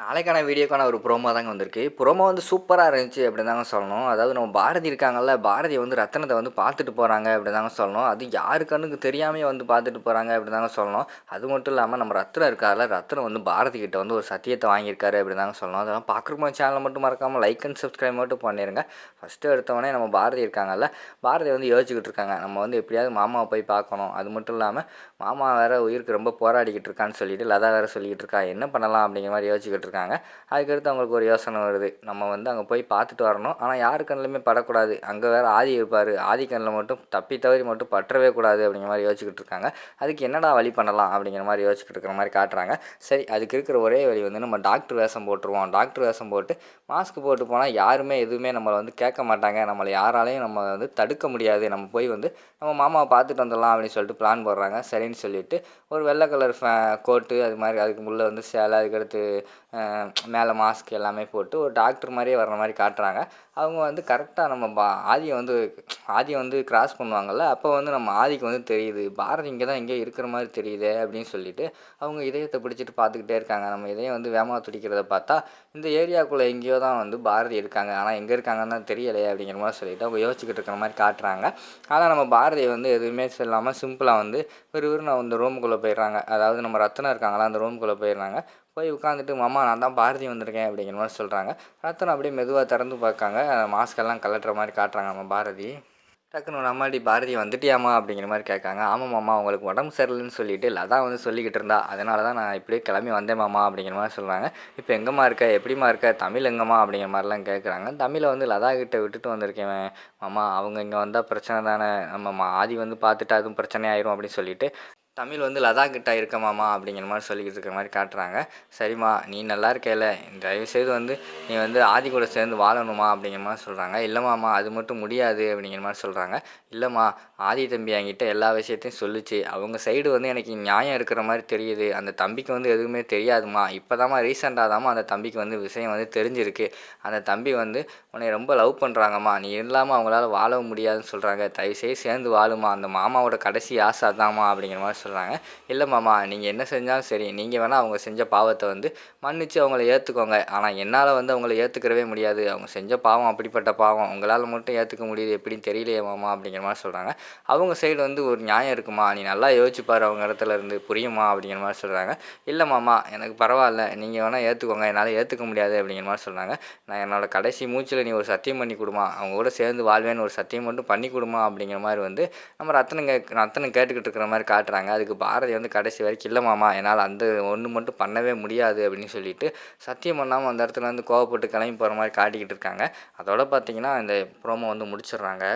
நாளைக்கான வீடியோக்கான ஒரு ப்ரோமோ தாங்க வந்திருக்கு. ப்ரோமோ வந்து சூப்பராக இருந்துச்சு அப்படின்னு தாங்க சொல்லணும். அதாவது நம்ம பாரதி இருக்காங்கல்ல பாரதி வந்து ரத்தனத்தை வந்து பார்த்துட்டு போகிறாங்க அப்படி தாங்க சொல்லணும். அது யாரு கண்ணுக்கு தெரியாமே வந்து பார்த்துட்டு போகிறாங்க அப்படி தாங்க சொல்லணும். அது மட்டும் இல்லாமல் நம்ம ரத்னம் இருக்கார்ல ரத்னம் வந்து பாரதி கிட்ட வந்து ஒரு சத்தியத்தை வாங்கியிருக்காரு அப்படி தாங்க சொல்லணும். அதெல்லாம் பார்க்குறப்போ சேனலை மட்டும் மறக்காமல் லைக் அண்ட் சப்ஸ்கிரைப் மட்டும் பண்ணிடுங்க ஃபஸ்ட்டு எடுத்தவொடனே நம்ம பாரதி இருக்காங்கல்ல பாரதி வந்து யோசிச்சுக்கிட்டு இருக்காங்க. நம்ம வந்து எப்படியாவது மாமாவை போய் பார்க்கணும். அது மட்டும் இல்லாமல் மாமா வேறு உயிருக்கு ரொம்ப போராடிக்கிட்டு இருக்கான்னு சொல்லிட்டு லதா வேறு சொல்லிக்கிட்டு இருக்கா. என்ன பண்ணலாம் அப்படிங்கிற மாதிரி யோசிச்சுக்கிட்டு இருக்காங்க அதுக்கடுத்து அவங்களுக்கு ஒரு யோசனை வருது. நம்ம வந்து அங்கே போய் பார்த்துட்டு வரணும். ஆனால் யாரு கண்ணிலுமே படக்கூடாது. அங்கே வேறு ஆதி இருப்பார். ஆதி கண்ணில் மட்டும் தப்பி தவறி மட்டும் பற்றவே கூடாது அப்படிங்கிற மாதிரி யோசிச்சுக்கிட்டு இருக்காங்க. அதுக்கு என்னடா வழி பண்ணலாம் அப்படிங்கிற மாதிரி யோசிச்சுக்கிட்டு இருக்கிற மாதிரி காட்டுறாங்க. சரி அதுக்கு இருக்கிற ஒரே வழி வந்து நம்ம டாக்டர் வேஷம் போட்டுருவோம். டாக்டர் வேஷம் போட்டு மாஸ்க் போட்டு போனால் யாருமே எதுவுமே நம்மளை வந்து கேட்க மாட்டாங்க. நம்மளை யாராலையும் நம்ம வந்து தடுக்க முடியாது. நம்ம போய் வந்து நம்ம மாமாவை பார்த்துட்டு வந்துடலாம் அப்படின்னு சொல்லிட்டு பிளான் போடுறாங்க. சரின்னு சொல்லிட்டு ஒரு வெள்ளை கலர் ஃபே கோட்டு அது மாதிரி அதுக்கு முள்ளே வந்து சேலை அதுக்கடுத்து மேலே மாஸ்க் எல்லாமே போட்டு ஒரு டாக்டர் மாதிரியே வர்ற மாதிரி காட்டுறாங்க. அவங்க வந்து கரெக்டாக நம்ம பா ஆதியை வந்து ஆதியை வந்து கிராஸ் பண்ணுவாங்கள்ல அப்போ வந்து நம்ம ஆதிக்கு வந்து தெரியுது பாரதி இங்கே தான் எங்கேயோ இருக்கிற மாதிரி தெரியுதே அப்படின்னு சொல்லிட்டு அவங்க இதயத்தை பிடிச்சிட்டு பார்த்துக்கிட்டே இருக்காங்க. நம்ம இதயம் வந்து வேமா துடிக்கிறத பார்த்தா இந்த ஏரியாக்குள்ளே எங்கேயோ தான் வந்து பாரதி இருக்காங்க. ஆனால் எங்கே இருக்காங்கன்னு தான் தெரியலையே அப்படிங்கிற மாதிரி சொல்லிட்டு அவங்க யோசிச்சுக்கிட்டு இருக்கிற மாதிரி காட்டுறாங்க. ஆனால் நம்ம பாரதியை வந்து எதுவுமே சொல்லாமல் சிம்பிளாக வந்து விறுவிறுன்னு அந்த ரூமுக்குள்ளே போயிடுறாங்க. அதாவது நம்ம ரத்தனம் இருக்காங்களா அந்த ரூமுக்குள்ளே போயிடுறாங்க. போய் உட்காந்துட்டு மாமா நான் தான் பாரதி வந்திருக்கேன் அப்படிங்கிற மாதிரி சொல்கிறாங்க ரத்தனம் அப்படியே மெதுவாக திறந்து பார்க்காங்க. மாஸ்கெல்லாம் கலட்டுற மாதிரி காட்டுறாங்க நம்ம பாரதி. டக்குன்னு ஒரு அம்மாடி பாரதி வந்துட்டியாமா அப்படிங்கிற மாதிரி கேட்காங்க. ஆமாம் மாமா உங்களுக்கு உடம்பு சரியில்லைன்னு சொல்லிட்டு லதா வந்து சொல்லிக்கிட்டு இருந்தா. அதனால தான் நான் இப்படியே கிளம்பி வந்தேன் மாமா அப்படிங்கிற மாதிரி சொல்கிறாங்க இப்போ எங்கம்மா இருக்க? எப்படிம்மா இருக்க? தமிழ் எங்கம்மா அப்படிங்கிற மாதிரிலாம் கேட்குறாங்க. தமிழை வந்து லதா கிட்ட விட்டுட்டு வந்திருக்கேன் மாமா அவங்க இங்கே வந்தால் பிரச்சனை தானே. நம்ம ஆதி வந்து பார்த்துட்டு அதுவும் பிரச்சனை ஆயிரும் அப்படின்னு சொல்லிட்டு தமிழ் வந்து லதா கிட்ட இருக்க மாமா அப்படிங்கிற மாதிரி சொல்லிக்கிட்டு இருக்கிற மாதிரி காட்டுறாங்க. சரிம்மா நீ நல்லா இருக்கேல தயவுசெய்து வந்து நீ வந்து ஆதி கூட சேர்ந்து வாழணுமா அப்படிங்கிற மாதிரி சொல்கிறாங்க இல்லைம்மாம்மா அது மட்டும் முடியாது அப்படிங்கிற மாதிரி சொல்கிறாங்க இல்லைம்மா ஆதி தம்பி என்கிட்ட எல்லா விஷயத்தையும் சொல்லிச்சு. அவங்க சைடு வந்து எனக்கு நியாயம் இருக்கிற மாதிரி தெரியுது. அந்த தம்பிக்கு வந்து எதுவுமே தெரியாதுமா இப்போ தாம்மா ரீசெண்டாக தாம்மா அந்த தம்பிக்கு வந்து விஷயம் வந்து தெரிஞ்சிருக்கு. அந்த தம்பி வந்து உன்னை ரொம்ப லவ் பண்ணுறாங்கம்மா நீ இல்லாமல் அவங்களால வாழவும் முடியாதுன்னு சொல்கிறாங்க தயவுசெய்து சேர்ந்து வாழுமா அந்த மாமாவோட கடைசி ஆசை அதாம்மா அப்படிங்கிற மாதிரி சொல்கிறாங்க இல்லை மாமா நீங்கள் என்ன செஞ்சாலும் சரி. நீங்கள் வேணால் அவங்க செஞ்ச பாவத்தை வந்து மன்னித்து அவங்கள ஏற்றுக்கோங்க ஆனால் என்னால் வந்து அவங்கள ஏற்றுக்கிறவே முடியாது. அவங்க செஞ்ச பாவம் அப்படிப்பட்ட பாவம் உங்களால் மட்டும் ஏற்றுக்க முடியுது. எப்படின்னு தெரியலையே மாமா அப்படிங்கிற மாதிரி சொல்கிறாங்க அவங்க சைடு வந்து ஒரு நியாயம் இருக்குமா? நீ நல்லா யோசிச்சுப்பார் அவங்க இடத்துல இருந்து. புரியுமா? அப்படிங்கிற மாதிரி சொல்கிறாங்க இல்லை மாமா எனக்கு பரவாயில்ல. நீங்கள் வேணால் ஏற்றுக்கோங்க என்னால் ஏற்றுக்க முடியாது. அப்படிங்கிற மாதிரி சொல்கிறாங்க நான் என்னோடய கடைசி மூச்சில் நீ ஒரு சத்தியம் பண்ணி கொடுமா. அவங்க கூட சேர்ந்து வாழ்வேன்னு ஒரு சத்தியம் மட்டும் பண்ணி கொடுமா? அப்படிங்கிற மாதிரி வந்து நம்ம ரத்தனம் கே ரத்தனம் கேட்டுக்கிட்டு இருக்கிற மாதிரி காட்டுறாங்க. அதுக்கு பாரதி வந்து கடைசி வரைக்கும் இல்லை மாமா என்னால் அந்த ஒன்று மட்டும் பண்ணவே முடியாது அப்படின்னு சொல்லிட்டு சத்தியம் பண்ணாமல் அந்த இடத்துல வந்து கோவப்பட்டு கிளம்பி போகிற மாதிரி காட்டிக்கிட்டு இருக்காங்க. அதோட பார்த்தீங்கன்னா இந்த ப்ரோமோ வந்து முடிச்சிடுறாங்க.